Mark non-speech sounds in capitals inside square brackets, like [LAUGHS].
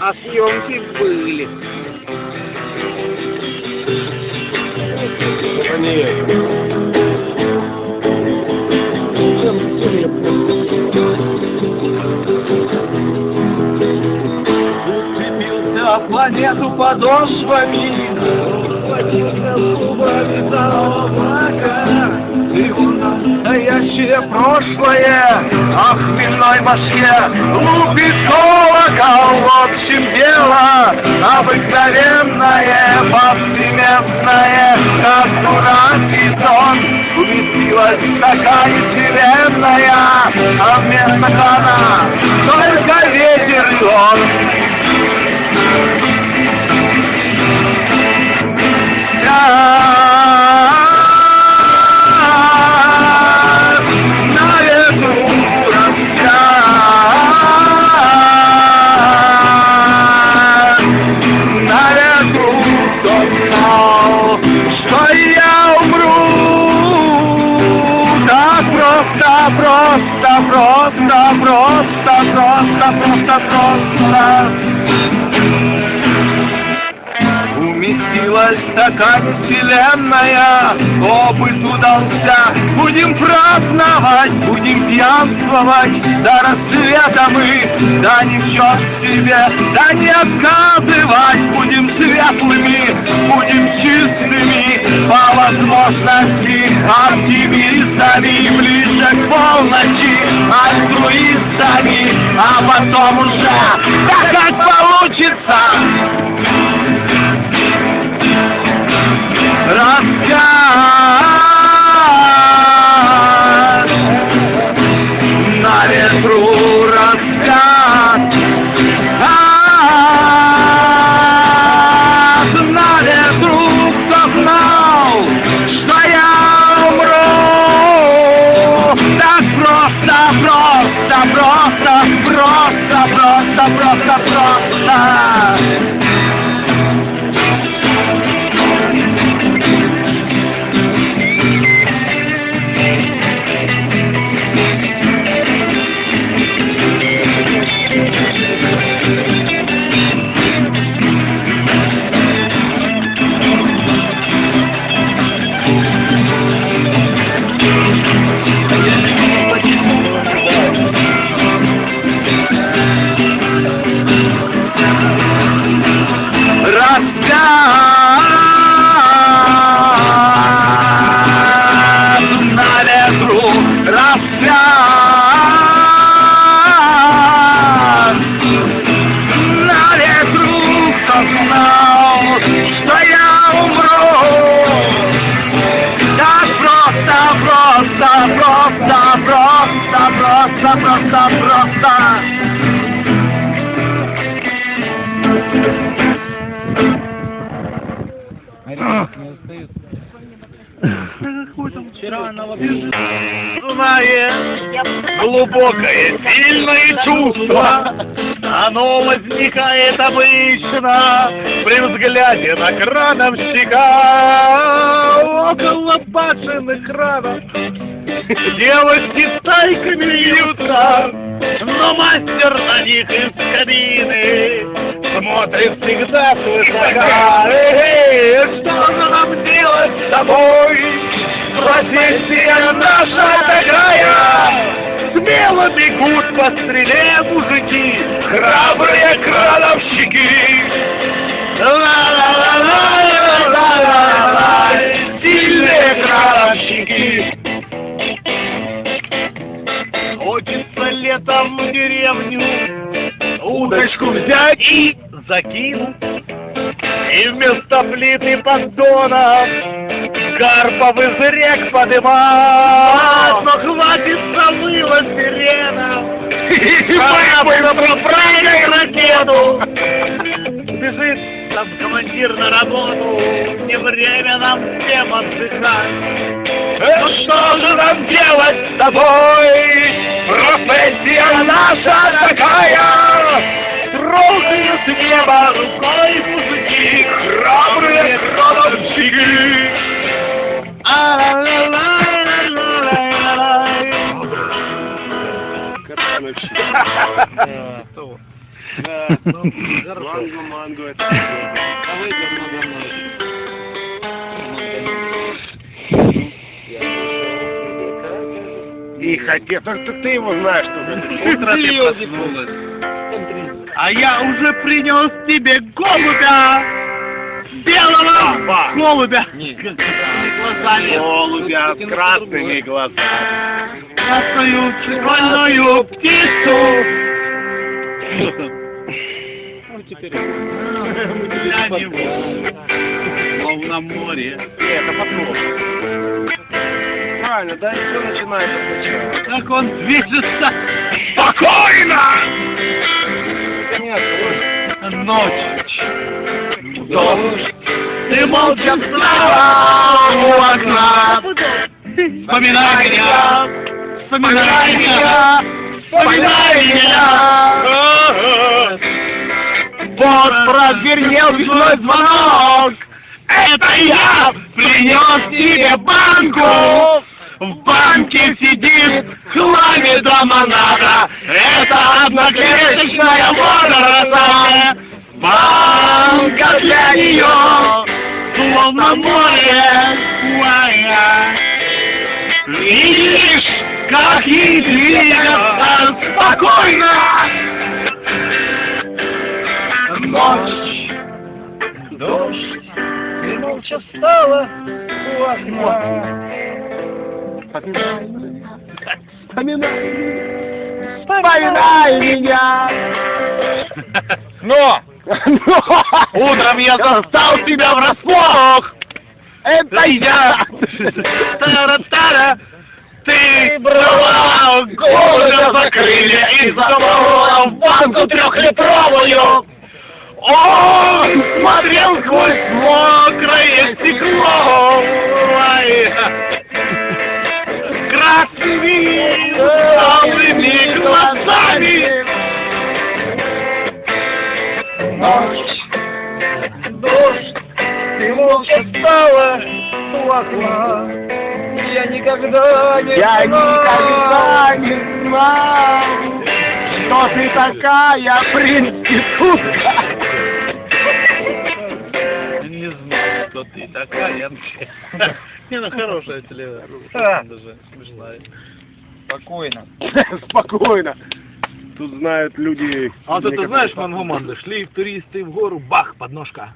а съемки были. Уцепился планету подошвами, Схватился зубами за облака. Настоящее прошлое, а в хмельной Москве лупит колокол. В общем, дело обыкновенное, повсеместное, как дурацкий сон. Уместилась такая вселенная, а вместо крана только ветер и он. Просто, просто, просто, просто, просто. Уместилась такая вселенная, опыт удался. Будем праздновать, будем пьянствовать. До рассвета мы, да в счет себе, да не отказывать. Будем светлыми, будем чистыми, по возможности оптимистами, ближе к полночи, альтруистами, а потом уже, так как получится, рассказ на ветру рассказ А, на ветру кто что я умру. Так просто просто просто просто просто просто просто. Рассказ рассказ на ветру, знал, что я умру. Так просто, просто, просто, просто, просто, просто, просто. Знает глубокое, сильное чувство, оно возникает обычно при взгляде на крановщика около башенных кранов. Девочки стайками льются, но мастер на них из кабины смотрит всегда свысока. Эй, что же нам делать с тобой? Профессия наша такая, Смело бегут по стреле мужики, Храбрые крановщики. Ла-ла-ла-ла-ла-ла-ла, Сильные крановщики. Хочется летом в деревню удочку взять и закинуть. И вместо плиты поддонов Карпов из рек подымать. Но хватит забыла сирена. И пора проправить ракету. Бежит там командир на работу. Не время нам всем отдыхать. Ну что же нам делать с тобой? Профессия наша такая. Трогают небо рукой мужики, храбрые крановщики. Манго, манго, это... Вы говно, говно. Тихо, отец, только ты его знаешь, что Утро ты проснулась. А я уже принес тебе голубя! Белого Ба. голубя! глазами. Голубя с красными глазами. Красную червонную птицу! [LAUGHS] Ну, теперь... Не буду. Словно море. Это потом. Правильно, да, все начинается сначала. Как он движется! Спокойно! Ночь. Дождь. Ты молча встала у окна. Вспоминай меня. Вспоминай меня. Вспоминай меня. Вот прозвенел весной звонок. Это я принес тебе банку. В банке сидит надо. Это одноклеточная водоросль. Банка для нее, словно море. Моя. Видишь, как ей двигаться спокойно. Ночь, дождь, ты молча встала у окна. Вспоминай, вспоминай меня. Но! Утром я застал тебя врасплох. Это я. Тара-тара. Ты брала голубя за крылья и заморала в банку трехлитровую. Он смотрел сквозь мокрое стекло. Окна. Я никогда не Я знал, никогда не знал, что ты такая принститутка. Не знал, что ты такая. Не, ну хорошая телевизор. А. Даже смешная. Спокойно. [LAUGHS] Спокойно. Тут знают люди. А вот это некоторые знаешь, там. Мангуманда, шли туристы в гору, бах, подножка.